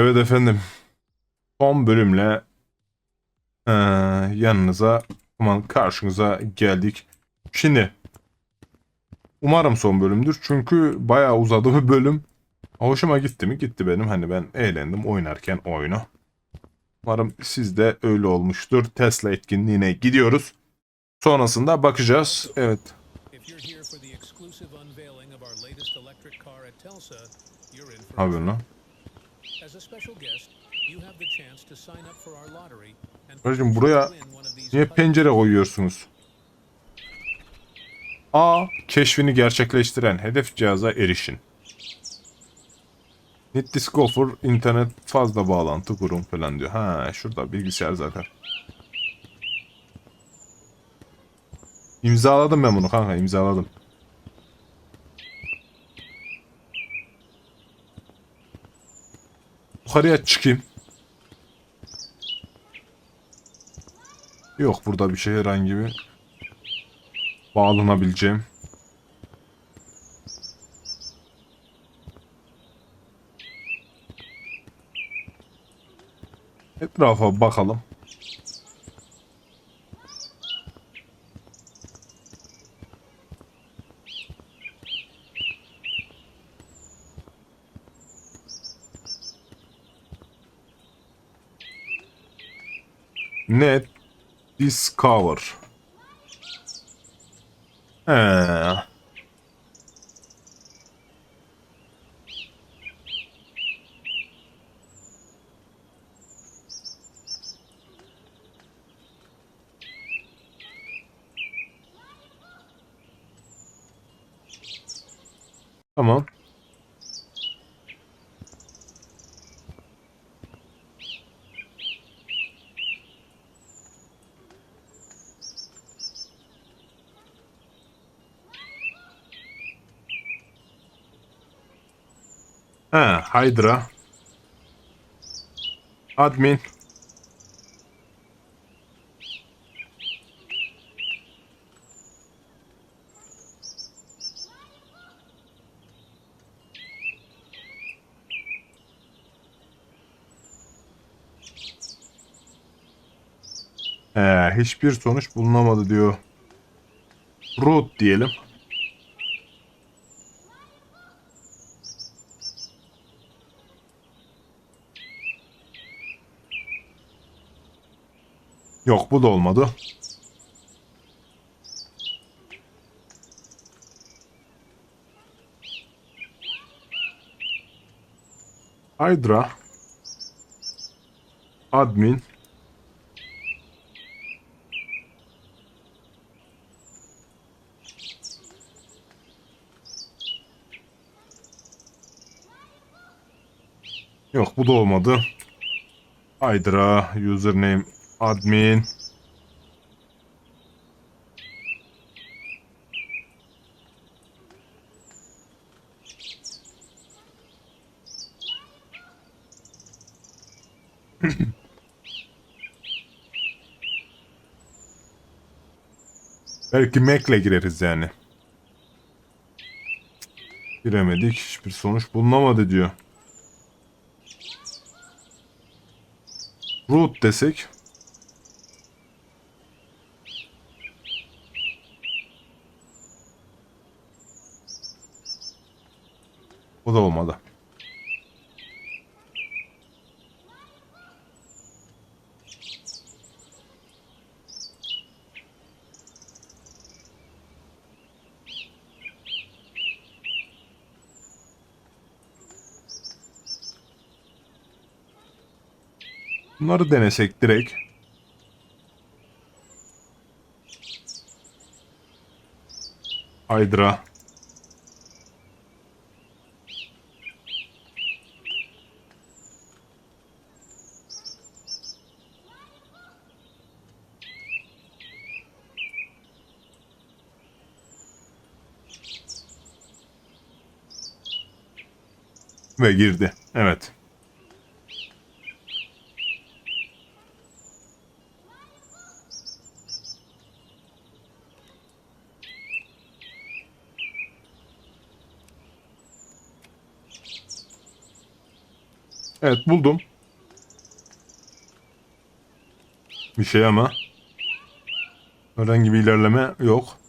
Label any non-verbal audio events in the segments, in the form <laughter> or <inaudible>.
Evet efendim. Son bölümle eee, yanınıza, aman karşınıza geldik. Şimdi umarım son bölümdür. Çünkü bayağı uzadı bir bölüm. Hoşuma gitti mi? Gitti benim. Hani ben eğlendim oynarken oyunu. Umarım sizde öyle olmuştur. Tesla etkinliğine gidiyoruz. Sonrasında bakacağız. Evet. Yapıyorsun lan? Kardeşim buraya niye pencere koyuyorsunuz? A. Keşfini gerçekleştiren hedef cihaza erişin. Net Discover internet fazla bağlantı kurun falan diyor. Ha şurada bilgisayar zaten. İmzaladım ben bunu kanka imzaladım. Yukarıya çıkayım. Yok burada bir şey herhangi bir bağlanabileceğim. Etrafa bakalım. Net Discover. He. Tamam. Hydra. Admin. He, hiçbir sonuç bulunamadı diyor. Root diyelim. Yok bu da olmadı. Hydra Admin Yok bu da olmadı. Hydra username admin Belki Mac'le gireriz yani. Giremedik. Hiçbir sonuç bulunamadı diyor. Root desek. O da olmadı. Bunları denesek direkt. Hydra. Ve girdi. Evet. Evet buldum. Bir şey ama. Herhangi bir ilerleme yok.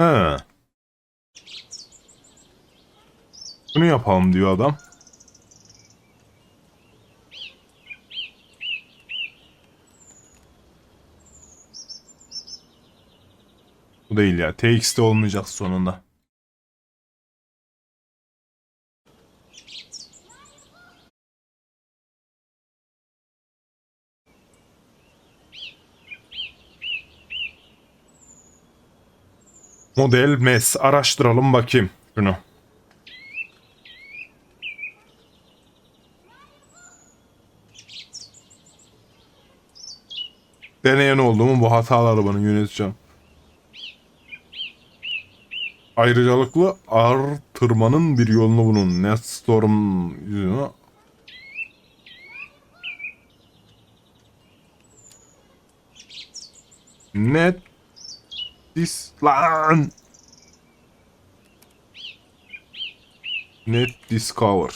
He. Bunu yapalım diyor adam. Bu değil ya. TX'te olmayacak sonunda. Model MES. Araştıralım bakayım şunu. Deneyen oldu mu bu hataları bana yöneteceğim. Ayrıcalıklı artırmanın bir yolunu bunun. Netstorm yüzüne Net Dis lan. Net Discover.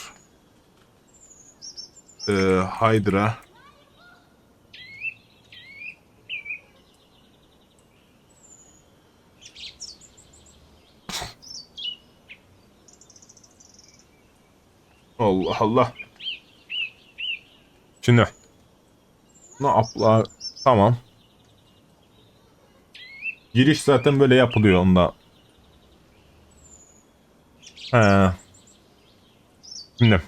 Ee, Hydra. Allah Allah. Şimdi. Ne yapla? Tamam. Giriş zaten böyle yapılıyor onda. He. Şimdi.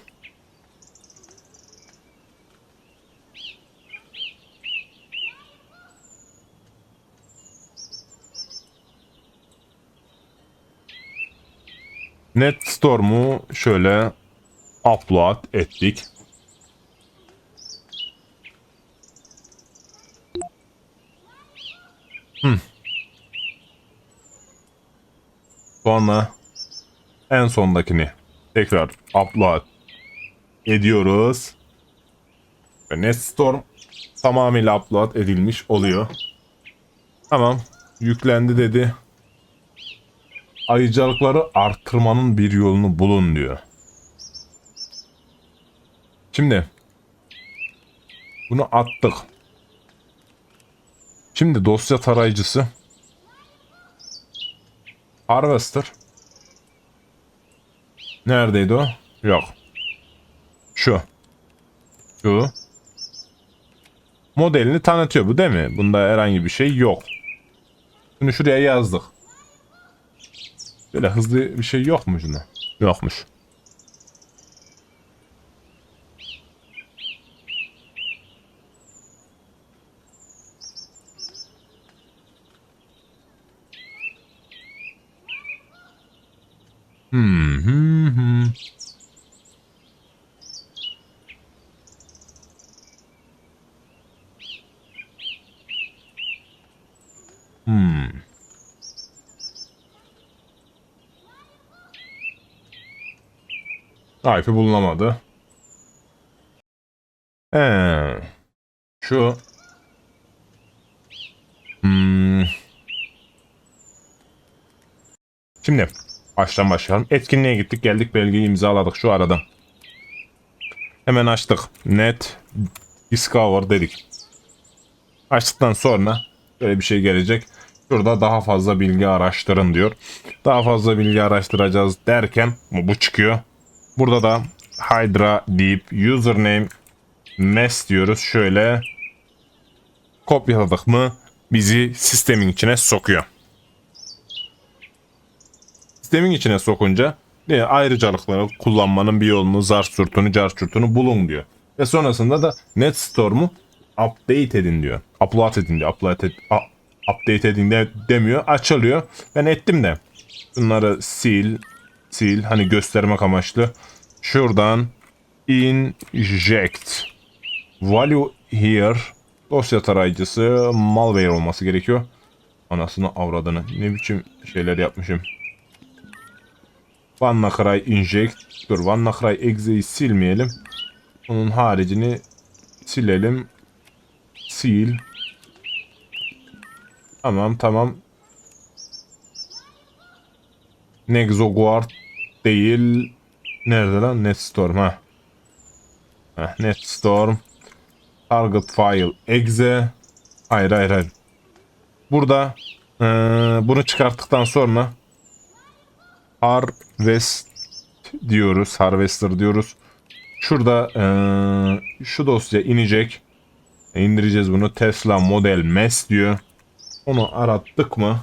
Netstorm'u şöyle upload ettik. Sonra en sondakini tekrar upload ediyoruz. Ve Netstorm tamamıyla upload edilmiş oluyor. Tamam. Yüklendi dedi. Ayrıcalıkları artırmanın bir yolunu bulun diyor. Şimdi bunu attık. Şimdi dosya tarayıcısı Harvester. Neredeydi o? Yok. Şu. Şu. Modelini tanıtıyor bu değil mi? Bunda herhangi bir şey yok. Bunu şuraya yazdık. Böyle hızlı bir şey yok mu şuna? Yokmuş. Hmm, hmm, hmm. Hmm. Tarifi bulunamadı. Ee, şu. Hmm. Şimdi baştan başlayalım. Etkinliğe gittik geldik belgeyi imzaladık şu arada. Hemen açtık. Net Discover dedik. Açtıktan sonra böyle bir şey gelecek. Şurada daha fazla bilgi araştırın diyor. Daha fazla bilgi araştıracağız derken bu çıkıyor. Burada da Hydra deyip username mess diyoruz. Şöyle kopyaladık mı bizi sistemin içine sokuyor. Sistemin içine sokunca ne ayrıcalıkları kullanmanın bir yolunu, zar sürtünü, car sürtünü bulun diyor. Ve sonrasında da Netstorm'u update edin diyor. Upload edin diyor. Upload et, update edin de demiyor. Açılıyor. Ben ettim de. Bunları sil, sil hani göstermek amaçlı. Şuradan inject value here Dosya tarayıcısı malware olması gerekiyor. Anasını avradını. Ne biçim şeyler yapmışım. WannaCry inject. Dur WannaCry exe'yi silmeyelim. Onun haricini silelim. Sil. Tamam tamam. Nexoguard değil. Nerede lan? Netstorm ha. Heh, Netstorm. Target file exe. Hayır hayır hayır. Burada eee, bunu çıkarttıktan sonra harvest diyoruz. Harvester diyoruz. Şurada eee, şu dosya inecek. E, indireceğiz bunu. Tesla Model Mes diyor. Onu arattık mı?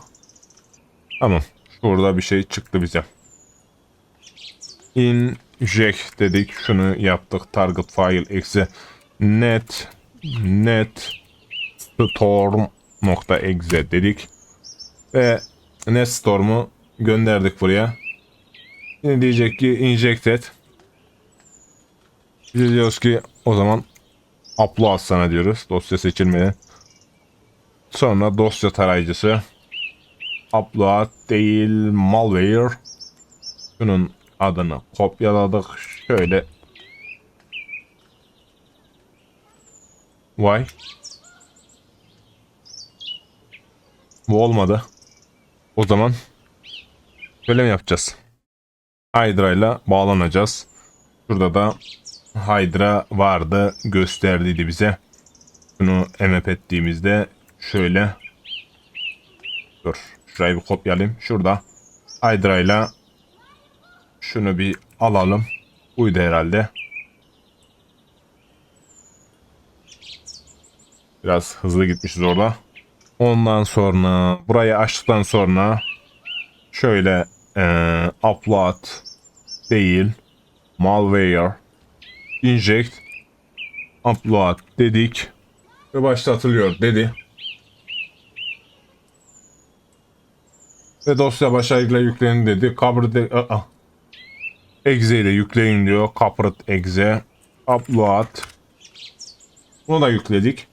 Tamam. Şurada bir şey çıktı bize. Inject dedik. Şunu yaptık. Target file exe net net storm.exe dedik. Ve netstorm'u gönderdik buraya. Şimdi diyecek ki injected. Biz diyoruz ki o zaman upload sana diyoruz. Dosya seçilmedi. Sonra dosya tarayıcısı upload değil malware. Şunun adını kopyaladık. Şöyle Vay. Bu olmadı. O zaman şöyle mi yapacağız? Hydra ile bağlanacağız. Şurada da Hydra vardı gösterdiydi bize. Bunu emep ettiğimizde şöyle Dur. Şurayı bir kopyalayayım. Şurada Hydra ile şunu bir alalım. Buydu herhalde. Biraz hızlı gitmişiz orada. Ondan sonra burayı açtıktan sonra şöyle eee upload değil malware inject upload dedik ve başlatılıyor dedi. Ve dosya başarıyla yüklenin dedi. Aa. exe ile yükleyin diyor. Covered exe upload bunu da yükledik.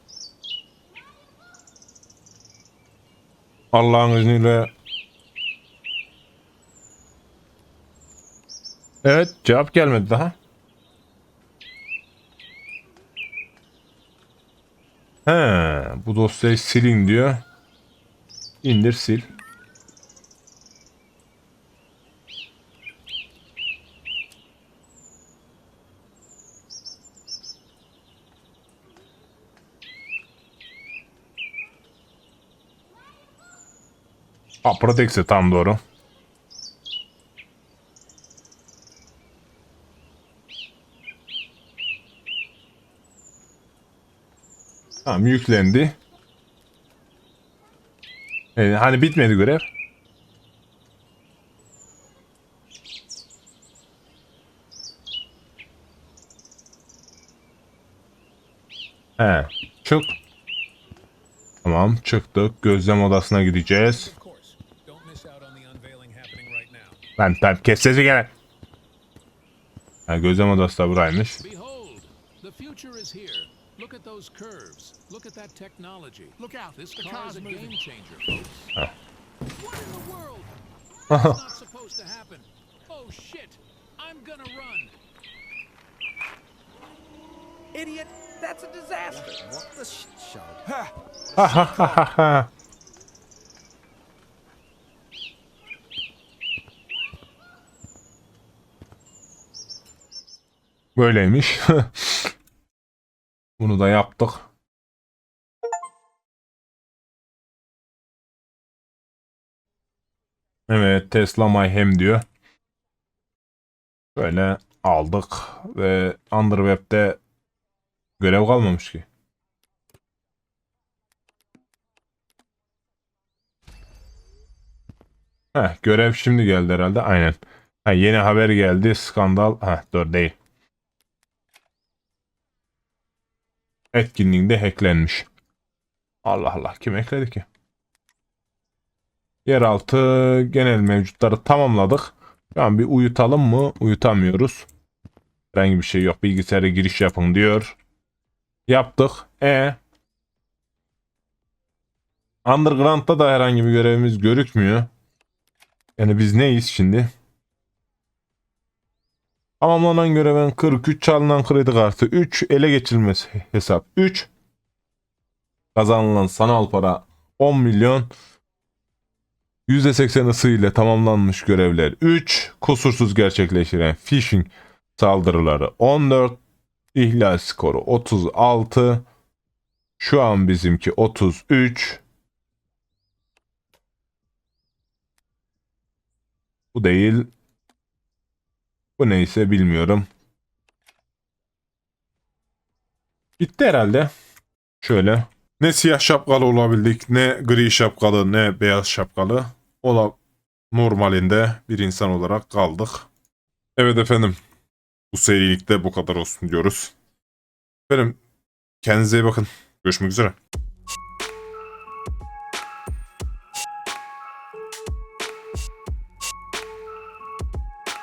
Allah'ın izniyle Evet cevap gelmedi daha. He, bu dosyayı silin diyor. İndir sil. Ha, Protex'e tam doğru. Tamam yüklendi. Ee, hani bitmedi görev. He, çık. Tamam çıktık. Gözlem odasına gideceğiz. Ben ben kes sesi gene. Ha, gözlem odası da buraymış. Behold, the future is here. Look at those curves. Look at that technology. Look out, this car is a game changer, folks. What in the world? <laughs> That's not supposed to happen. Oh shit! I'm gonna run. Idiot, that's a disaster. What the shit show? <laughs> Böyleymiş. <laughs> Bunu da yaptık. Evet Tesla Mayhem diyor. Böyle aldık ve Underweb'de görev kalmamış ki. Heh, görev şimdi geldi herhalde. Aynen. Ha, yeni haber geldi. Skandal. Ha, dur değil. Etkinliğinde hacklenmiş. Allah Allah kim hackledi ki? Yeraltı genel mevcutları tamamladık. Şu an bir uyutalım mı? Uyutamıyoruz. Herhangi bir şey yok. Bilgisayara giriş yapın diyor. Yaptık. E Underground'da da herhangi bir görevimiz görükmüyor. Yani biz neyiz şimdi? Tamamlanan görevin 43 çalınan kredi kartı 3 ele geçirilmesi hesap 3 kazanılan sanal para 10 milyon. %80 ısı ile tamamlanmış görevler 3 kusursuz gerçekleştiren phishing saldırıları 14 ihlal skoru 36 şu an bizimki 33 bu değil bu neyse bilmiyorum. Bitti herhalde. Şöyle. Ne siyah şapkalı olabildik, ne gri şapkalı, ne beyaz şapkalı. Ola normalinde bir insan olarak kaldık. Evet efendim. Bu serilikte bu kadar olsun diyoruz. Efendim kendinize iyi bakın. Görüşmek üzere.